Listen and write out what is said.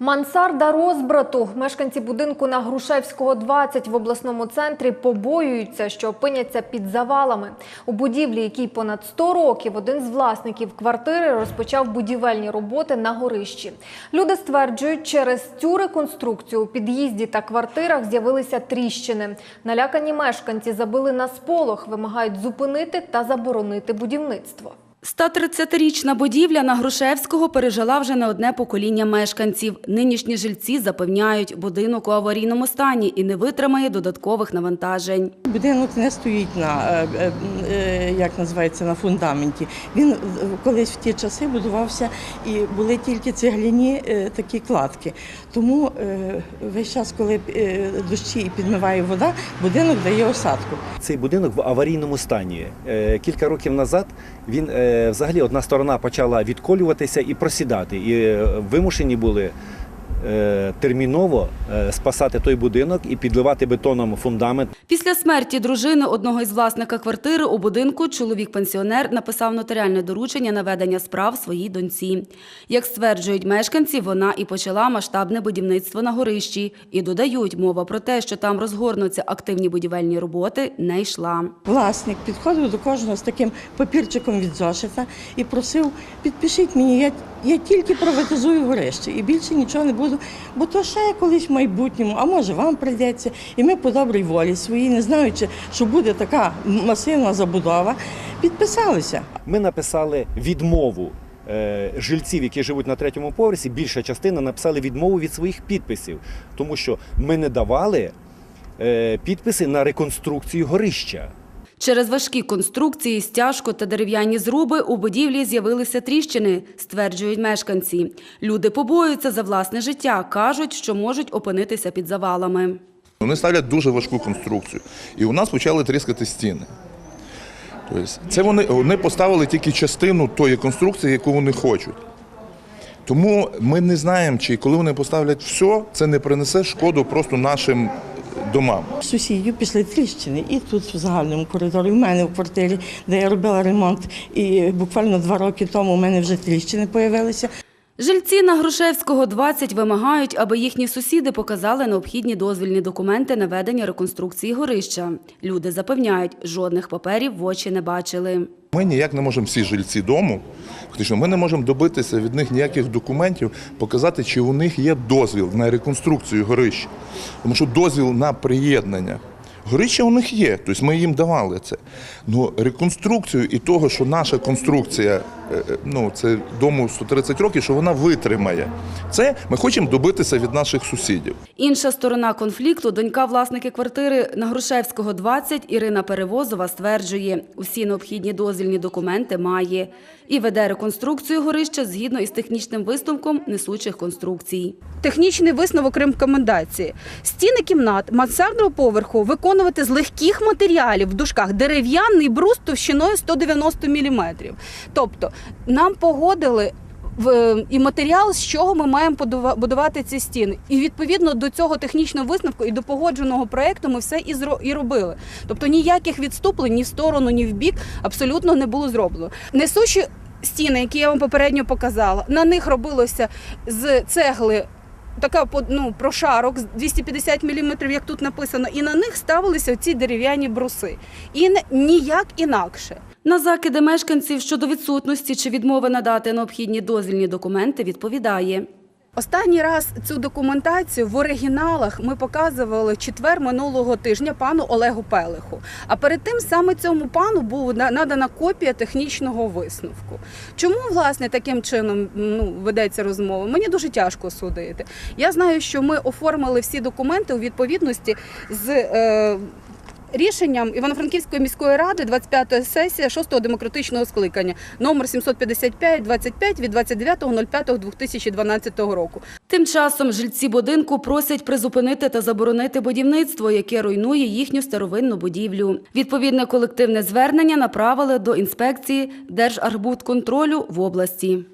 Мансарда розбрату. Мешканці будинку на Грушевського 20 в обласному центрі побоюються, що опиняться під завалами. У будівлі, якій понад 100 років, один з власників квартири розпочав будівельні роботи на горищі. Люди стверджують, через цю реконструкцію у під'їзді та квартирах з'явилися тріщини. Налякані мешканці забили на сполох, вимагають зупинити та заборонити будівництво. 130-річна будівля на Грушевського пережила вже не одне покоління мешканців. Нинішні жильці запевняють, будинок у аварійному стані і не витримає додаткових навантажень. Будинок не стоїть на е, е, е, як називається на фундаменті. Він колись в ті часи будувався і були тільки цегляні такі кладки. Тому весь час, коли дощі і підмиває вода, будинок дає осадку. Цей будинок в аварійному стані. Кілька років назад він взагалі одна сторона почала відколюватися і просідати. І е, вимушені були е, терміново е, спасати той будинок і підливати бетоном фундамент. Після смерті дружини одного із власника квартири у будинку чоловік-пенсіонер написав нотаріальне доручення на ведення справ своїй доньці. Як стверджують мешканці, вона і почала масштабне будівництво на горищі. І додають, мова про те, що там розгорнуться активні будівельні роботи, не йшла. Власник підходив до кожного з таким папірчиком від зошита і просив, підпишіть мені, я, я тільки приватизую горище і більше нічого не буду, бо то ще колись майбутньому, а може вам прийдеться. І ми по добрій волі своїй, не знаючи, що буде така масивна забудова, підписалися. Ми написали відмову. е, Жильців, які живуть на третьому поверсі, більша частина написали відмову від своїх підписів, тому що ми не давали е, підписи на реконструкцію горища. Через важкі конструкції, стяжку та дерев'яні зруби у будівлі з'явилися тріщини, стверджують мешканці. Люди побоюються за власне життя, кажуть, що можуть опинитися під завалами. Вони ставлять дуже важку конструкцію. І у нас почали тріскати стіни. Тобто, це вони, вони поставили тільки частину тої конструкції, яку вони хочуть. Тому ми не знаємо, чи коли вони поставлять все, це не принесе шкоду просто нашим домам. Сусідів пішли тріщини, і тут в загальному коридорі, в мене в квартирі, де я робила ремонт, і буквально два роки тому у мене вже тріщини з'явилися. Жильці на Грушевського 20 вимагають, аби їхні сусіди показали необхідні дозвільні документи на ведення реконструкції горища. Люди запевняють, жодних паперів в очі не бачили. Ми ніяк не можемо всі жильці дому, фактично, ми не можемо добитися від них ніяких документів, показати, чи у них є дозвіл на реконструкцію горища. Тому що дозвіл на приєднання. Горища у них є, тобто ми їм давали це. Ну реконструкцію і того, що наша конструкція, ну це дому 130 років, що вона витримає. Це ми хочемо добитися від наших сусідів. Інша сторона конфлікту, донька власники квартири на Грушевського 20 Ірина Перевозова стверджує, усі необхідні дозвільні документи має і веде реконструкцію горища згідно із технічним висновком несучих конструкцій. Технічний висновок рекомендації. Стіни кімнат мансардного поверху виконувати з легких матеріалів в дужках дерев'яний брус товщиною 190 мм. Тобто нам погодили в- і матеріал, з чого ми маємо будувати ці стіни. І відповідно до цього технічного висновку і до погодженого проекту ми все і і робили. Тобто ніяких відступлень ні в сторону, ні в бік абсолютно не було зроблено. Несучі стіни, які я вам попередньо показала, на них робилося з цегли. Така ну, прошарок 250 мм, як тут написано, і на них ставилися ці дерев'яні бруси. І ніяк інакше. На закиди мешканців щодо відсутності чи відмови надати необхідні дозвільні документи відповідає. Останній раз цю документацію в оригіналах ми показували четвер минулого тижня пану Олегу Пелиху. А перед тим саме цьому пану була надана копія технічного висновку. Чому власне таким чином ну, ведеться розмова? Мені дуже тяжко судити. Я знаю, що ми оформили всі документи у відповідності з. Е, Рішенням Івано-Франківської міської ради 25-ї сесія 6-го демократичного скликання номер 755-25 від 29.05.2012 року. Тим часом жильці будинку просять призупинити та заборонити будівництво, яке руйнує їхню старовинну будівлю. Відповідне колективне звернення направили до інспекції Держархбудконтролю в області.